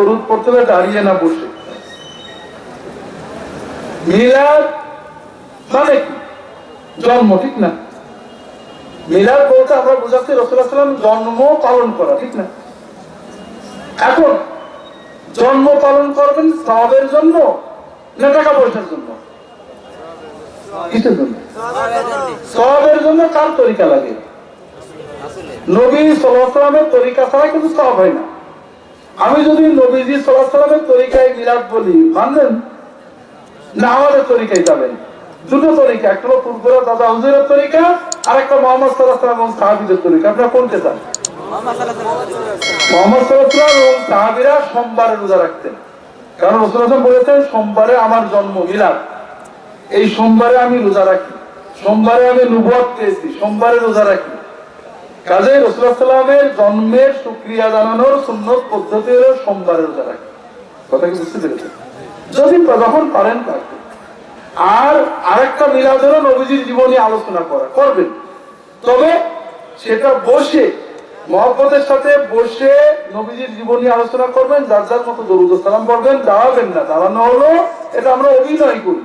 দরুদ পড়তে হবে দাঁড়িয়ে না বসে। মিলাদ মানে কি? জন্ম, ঠিক না? মিলাদ বলতে আমরা বুঝাচ্ছি রসুলাম জন্ম পালন করা, ঠিক না? এখন, জন্ম পালন করবেন সবের জন্য না টাকা পয়সার জন্য? জন্য? সবের জন্য কার তরিকা লাগে? নবী সাল্লামের তরিকা ছাড়া কিন্তু সব হয় না। আমি যদি নবীজি সাল্লামের তরিকায় মিলাদ বলি মানবেন না আমাদের তরিকায় যাবেন। দুটো তরিকা একটা হলো পূর্বরা দাদা হুজুরের তরিকা আর একটা মোহাম্মদ সাল্লাহ এবং সাহাবিদের তরিকা। আপনারা কোনটা চান? মোহাম্মদ সাল্লাহ এবং সাহাবিরা সোমবারে রোজা রাখতেন। কারণ রসুল হাসান বলেছেন সোমবারে আমার জন্ম মিলাদ। এই সোমবারে আমি রোজা রাখি। সোমবারে আমি নুবত পেয়েছি সোমবারে রোজা রাখি। কাজে রসুলামের জন্মের সুক্রিয়া জানানোর সুন্নত পদ্ধতি হলো সোমবারে রোজা রাখি কথা কি বুঝতে পেরেছেন? যদি যখন পারেন আর আরেকটা মিলাদ হলো নবীজির জীবনী আলোচনা করা, করবেন। তবে সেটা বসে, মহব্বতের সাথে বসে নবীজির জীবনী আলোচনা করবেন, যার যার মতো দরুদ সালাম করবেন দাঁড়াবেন না। দাঁড়ানো হলো, এটা আমরা অভিনয় করি।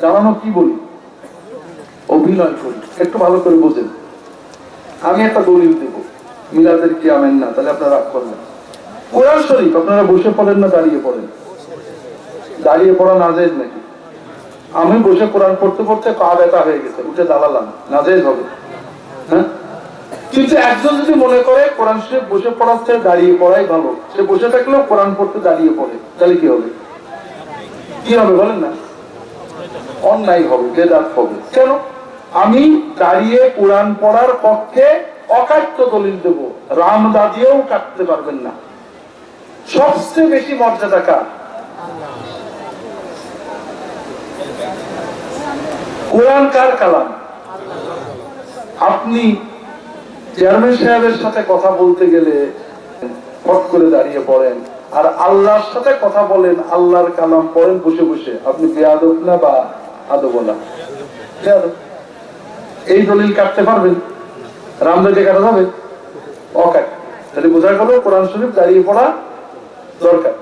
দাঁড়ানো কি বলি? অভিনয় করি। একটু ভালো করে বোঝেন। আমি একটা দলিল দেব। মিলাদের কি আমেন না, তাহলে আপনারা রাগ করবেন কোরআন শরীফ, আপনারা বসে পড়েন না, দাঁড়িয়ে পড়েন। দাঁড়িয়ে পড়া নাজেজ নাকি? আমি বসে কোরআন পড়তে পড়তে পা ব্যথা হয়ে গেছে, উঠে দাঁড়ালাম নাজেজ হবে। হ্যাঁ? কিন্তু একজন যদি মনে করে কোরআন শরীফ বসে পড়ার চেয়ে দাঁড়িয়ে পড়াই ভালো, সে বসে থাকলেও কোরআন পড়তে দাঁড়িয়ে পড়ে, তাহলে কি হবে? কি হবে বলেন না? অন্যায় হবে, বেদাত হবে। কেন? আমি দাঁড়িয়ে কোরআন পড়ার পক্ষে অকাট্য দলিল দেব। রাম দাদিয়েও কাটতে পারবেন না। সবচেয়ে বেশি মর্যাদা কার? কোরআন কার কালাম? আপনি চেয়ারম্যান সাহেবের সাথে কথা বলতে গেলে ফট করে দাঁড়িয়ে পড়েন আর আল্লাহর সাথে কথা বলেন, আল্লাহর কালাম পড়েন বসে বসে। আপনি বেয়াদব না বা আদবলা বেয়াদব। এই দলিল কাটতে পারবেন? রামদাকে কাটা যাবে, অকাট। তাহলে বোঝা গেল কোরআন শরীফ দাঁড়িয়ে পড়া দরকার।